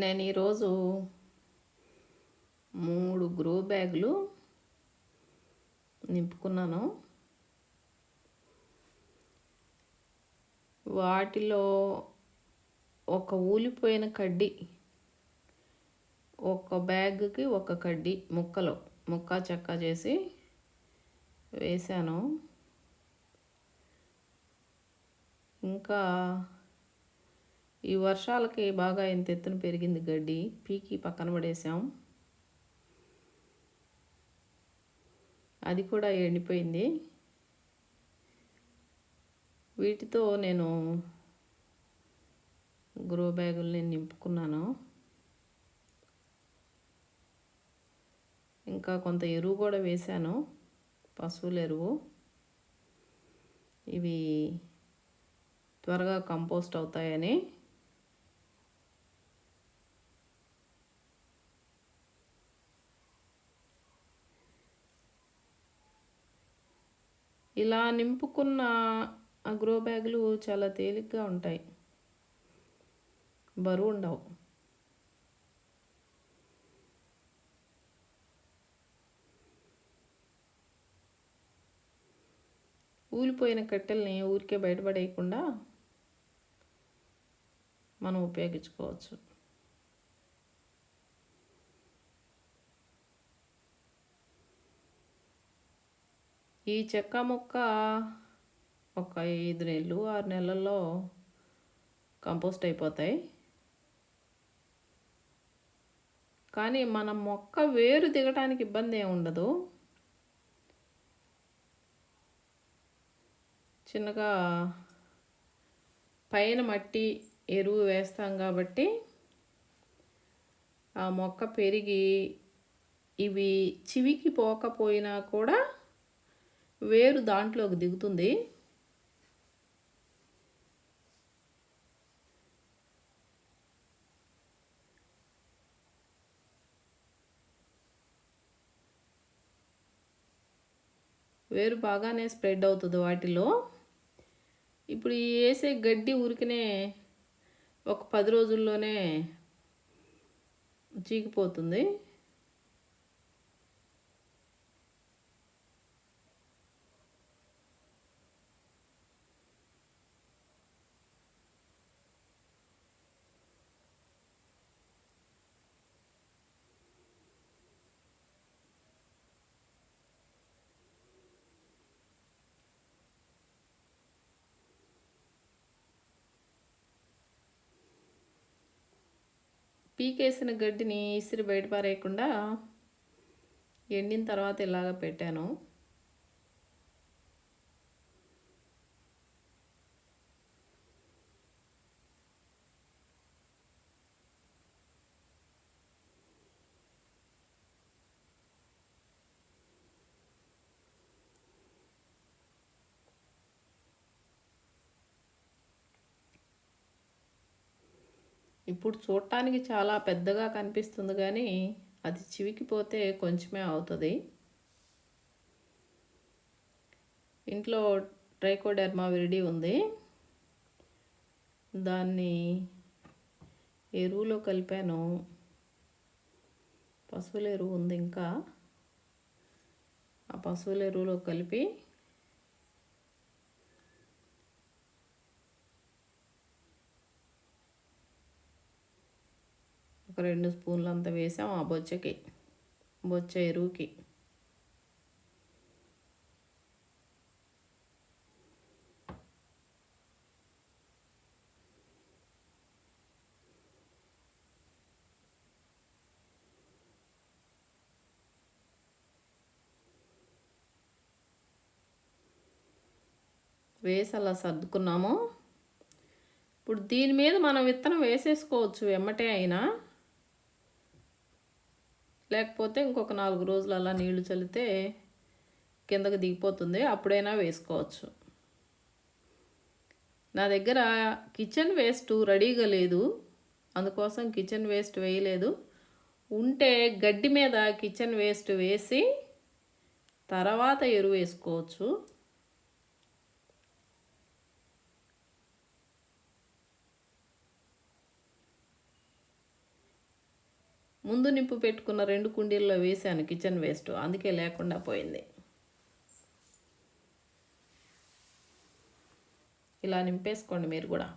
నేను ఈరోజు మూడు గ్రో బ్యాగులు నింపుకున్నాను. వాటిలో ఒక ఊలిపోయిన కడ్డీ ఒక బ్యాగ్కి ఒక కడ్డీ ముక్కలు ముక్క చెక్క చేసి వేశాను. ఇంకా ఈ వర్షాలకి బాగా ఇంత ఎత్తున పెరిగింది గడ్డి. పీకి పక్కన పడేసాం అది కూడా ఎండిపోయింది. వీటితో నేను గ్రో బ్యాగుల్ని నింపుకున్నాను. ఇంకా కొంత ఎరువు కూడా వేశాను. పశువుల ఎరువు. ఇవి త్వరగా కంపోస్ట్ అవుతాయని. ఇలా నింపుకున్న ఆ గ్రో బ్యాగులు చాలా తేలిగ్గా ఉంటాయి. బరువు ఉండవు. ఊలిపోయిన కట్టెల్ని ఊరికే బయటపడేయకుండా మనం ఉపయోగించుకోవచ్చు. ఈ చెక్క మొక్క ఒక ఐదు నెలలు ఆరు నెలల్లో కంపోస్ట్ అయిపోతాయి. కానీ మన మొక్క వేరు దిగటానికి ఇబ్బంది ఏమి ఉండదు. చిన్నగా పైన మట్టి ఎరువు వేస్తాం కాబట్టి ఆ మొక్క పెరిగి ఇవి చివికి పోకపోయినా కూడా వేరు దాంట్లోకి దిగుతుంది. వేరు బాగానే స్ప్రెడ్ అవుతుంది వాటిలో. ఇప్పుడు ఈ వేసే గడ్డి ఉరికినే ఒక పది రోజుల్లోనే చీకిపోతుంది. పీకేసిన గడ్డిని ఇసిరి బయట పారేయకుండా ఎండిన తర్వాత ఇలాగ పెట్టాను. ఇప్పుడు చూడటానికి చాలా పెద్దగా కనిపిస్తుంది కానీ అది చివికిపోతే కొంచెమే అవుతుంది. ఇంట్లో ట్రైకోడెర్మా విరిడి ఉంది. దాన్ని ఎరువులో కలిపాను. పశువుల ఎరువు ఉంది ఇంకా. ఆ పశువుల ఎరువులో కలిపి ఒక రెండు స్పూన్లు అంత వేసాం ఆ బొచ్చకి బొచ్చ ఎరువుకి. వేసి అలా సర్దుకున్నాము. ఇప్పుడు దీని మీద మనం విత్తనం వేసేసుకోవచ్చు వెమ్మటే అయినా. లేకపోతే ఇంకొక నాలుగు రోజులు అలా నీళ్ళు చల్లితే కిందకి దిగిపోతుంది. అప్పుడైనా వేసుకోవచ్చు. నా దగ్గర కిచెన్ వేస్ట్ రెడీగా లేదు. అందుకోసం కిచెన్ వేస్ట్ వేయలేదు. ఉంటే గడ్డి మీద కిచెన్ వేస్ట్ వేసి తర్వాత ఎరువు వేసుకోవచ్చు. ముందు నింపు పెట్టుకున్న రెండు కుండీల్లో వేసాను కిచెన్ వేస్ట్. అందుకే లేకుండా పోయింది. ఇలా నింపేసుకోండి మీరు కూడా.